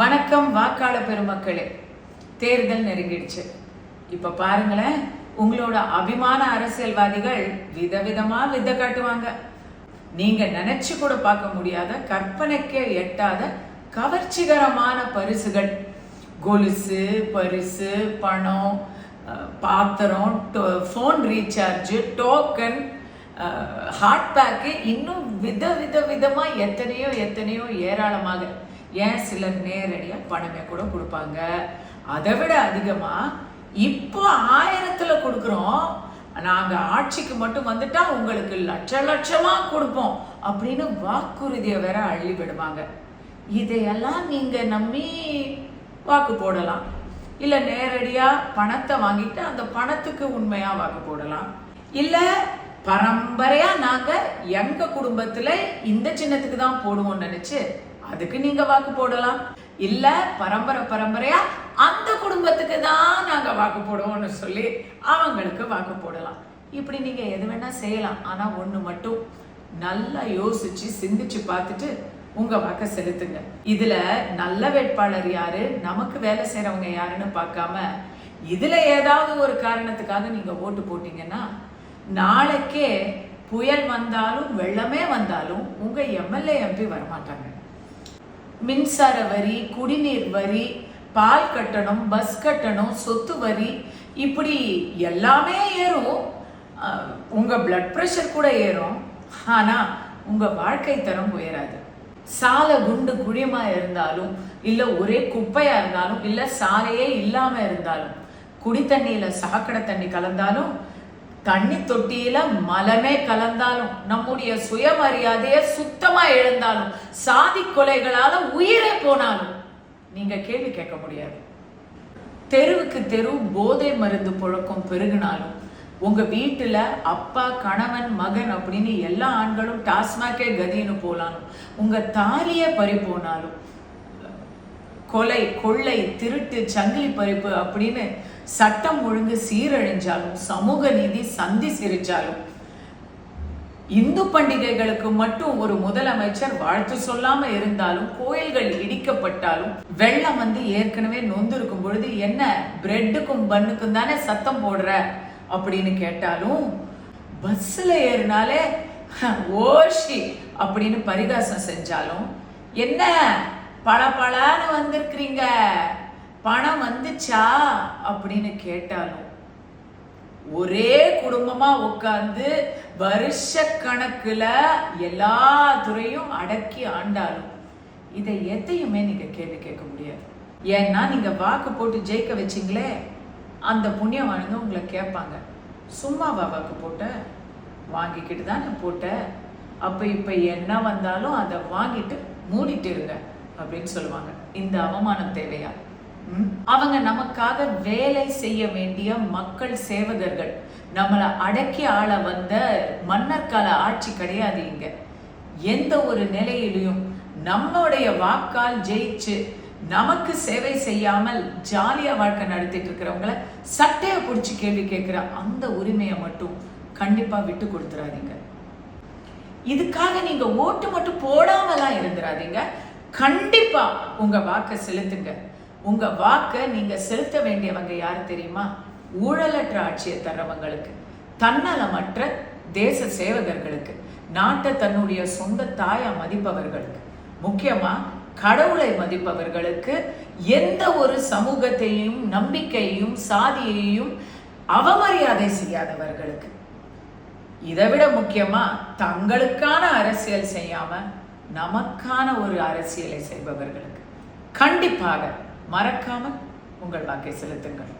வணக்கம் வாக்காள பெருமக்களே. தேர்தல் நெருங்கிடுச்சு. இப்ப பாருங்களேன் உங்களோட அபிமான அரசியல்வாதிகள் விதவிதமா வித்த காட்டுவாங்க. நீங்க நினைச்சு கூட பார்க்க முடியாத கற்பனைக்கே எட்டாத கவர்ச்சிகரமான பரிசுகள். கொலுசு பரிசு பணம் பாத்திரம் phone recharge token hot pack இன்னும் வித வித விதமாக எத்தனையோ எத்தனையோ ஏராளமாக. ஏன் சிலர் நேரடியாக பணமே கூட கொடுப்பாங்க? அதை விட அதிகமாக இப்போ ஆயிரத்தில் கொடுக்குறோம். நாங்கள் ஆட்சிக்கு மட்டும் வந்துட்டா உங்களுக்கு லட்ச லட்சமாக கொடுப்போம் அப்படின்னு வாக்குறுதியை வேற அள்ளி விடுவாங்க. இதையெல்லாம் நீங்கள் நம்பி வாக்கு போடலாம். இல்லை நேரடியாக பணத்தை வாங்கிட்டு அந்த பணத்துக்கு உண்மையாக வாக்கு போடலாம். இல்லை பரம்பரையாக நாங்கள் எங்கள் குடும்பத்தில் இந்த சின்னத்துக்கு தான் போடுவோம்னு நினச்சி அதுக்கு நீங்க வாக்கு போடலாம். இல்ல பரம்பரை பரம்பரையா? அந்த குடும்பத்துக்கு தான் நாங்க வாக்கு போடுவோம்னு சொல்லி அவங்களுக்கு வாக்கு போடலாம். இப்படி நீங்க எது வேணா செய்யலாம். ஆனா ஒண்ணு மட்டும் நல்லா யோசிச்சு சிந்திச்சு பார்த்துட்டு உங்க வாக்க செலுத்துங்க. இதுல நல்ல வேட்பாளர் யாரு? நமக்கு வேலை செய்யறவங்க யாருன்னு பார்க்காம இதுல ஏதாவது ஒரு காரணத்துக்காக நீங்க ஓட்டு போட்டீங்கன்னா நாளைக்கே புயல் வந்தாலும் வெள்ளமே வந்தாலும் உங்க எம்எல்ஏ எம்பி வரமாட்டாங்க. மின்சார வரி குடிநீர் வரி பால் கட்டணம் பஸ் கட்டணம் சொத்து வரி இப்படி எல்லாமே ஏறும். உங்கள் பிளட் ப்ரெஷர் கூட ஏறும். ஆனால் உங்கள் வாழ்க்கை தரம் உயராது. சாலை குண்டு குழியமாக இருந்தாலும் இல்லை ஒரே குப்பையாக இருந்தாலும் இல்லை சாலையே இல்லாமல் இருந்தாலும் குடி தண்ணியில் சாக்கடை தண்ணி கலந்தாலும் தண்ணி தொட்டியில மலமே கலந்தாலும் நம்முடைய சுயமரியாதையை சுத்தமா இழந்தாலும் சாதி கொலைகளால உயிரே போனாலும் நீங்க கேள்வி கேட்க முடியாது. தெருவுக்கு தெரு போதை மருந்து புழக்கம் பெருகினாலும் உங்க வீட்டுல அப்பா கணவன் மகன் அப்படின்னு எல்லா ஆண்களும் டாஸ்மாகே கதின்னு போலாலும் உங்க தாலியே பறி போனாலும் கொலை கொள்ளை திருட்டு சங்கிலி பறிப்பு அப்படின்னு சட்டம் ஒழுங்கு சீரழிஞ்சாலும் சமூக நீதி சந்தி சிரிச்சாலும் இந்து பண்டிகைகளுக்கு மட்டும் ஒரு முதலமைச்சர் வாழ்த்து சொல்லாம இருந்தாலும் கோயில்கள் இடிக்கப்பட்டாலும் வெள்ளம் வந்து ஏற்கனவே நொந்திருக்கும் பொழுது என்ன பிரெட்டுக்கும் பன்னுக்கும் தானே சத்தம் போடுற அப்படின்னு கேட்டாலும் பஸ்ஸில் ஏறினாலே ஓஷி அப்படின்னு பரிகாசம் செஞ்சாலும் என்ன பளபளன்னு வந்திருக்கிறீங்க. பணம் வந்துச்சா? அப்படின்னு கேட்டாலும் ஒரே குடும்பமா உட்கார்ந்து வருஷ கணக்குல எல்லா துறையும் அடக்கி ஆண்டாலும் இதை எதையுமே நீங்க கேள்வி கேட்க முடியாது. ஏன்னா நீங்க வாக்கு போட்டு ஜெயிக்க வச்சீங்களே அந்த புண்ணியவானுங்க உங்களை கேட்பாங்க. சும்மாவா வாக்கு போட்ட வாங்கிக்கிட்டு தானே போட்ட. அப்ப இப்ப என்ன வந்தாலும் அதை வாங்கிட்டு மூடிட்டு இருங்க. அப்படின்னு சொல்லுவாங்க. இந்த அவமானம் தேவையா? அவங்க நமக்காக வேலை செய்ய வேண்டிய மக்கள் சேவகர்கள். நம்மளை அடக்கி ஆள வந்த மன்னர் கால ஆட்சி கிடையாது இங்க. எந்த ஒரு நிலையிலையும் நம்மளுடைய வாக்கால் ஜெயிச்சு நமக்கு சேவை செய்யாமல் ஜாலியா வாழ்க்கை நடத்திட்டு இருக்கிறவங்கள சட்டையை பிடிச்சி கேள்வி கேட்கிற அந்த உரிமையை மட்டும் கண்டிப்பா விட்டு கொடுத்துறாதீங்க. இதுக்காக நீங்க ஓட்டு மட்டும் போடாமலாம் இருந்துடாதீங்க கண்டிப்பா உங்க வாக்கை செலுத்துங்க. உங்க வாக்கை நீங்க செலுத்த வேண்டியவங்க யாரு தெரியுமா? ஊழலற்ற ஆட்சியை தர்றவங்களுக்கு தன்னலமற்ற தேச சேவகர்களுக்கு நாட்டை தன்னுடைய சொந்த தாயா மதிப்பவர்களுக்கு முக்கியமா கடவுளை மதிப்பவர்களுக்கு எந்த ஒரு சமூகத்தையும் நம்பிக்கையையும் சாதியையும் அவமரியாதை செய்யாதவர்களுக்கு. இதை விட முக்கியமா தங்களுக்கான அரசியல் செய்யாம நமக்கான ஒரு அரசியலை செய்பவர்களுக்கு கண்டிப்பாக மறக்காமல் உங்கள் வாக்கை செலுத்துங்கள்.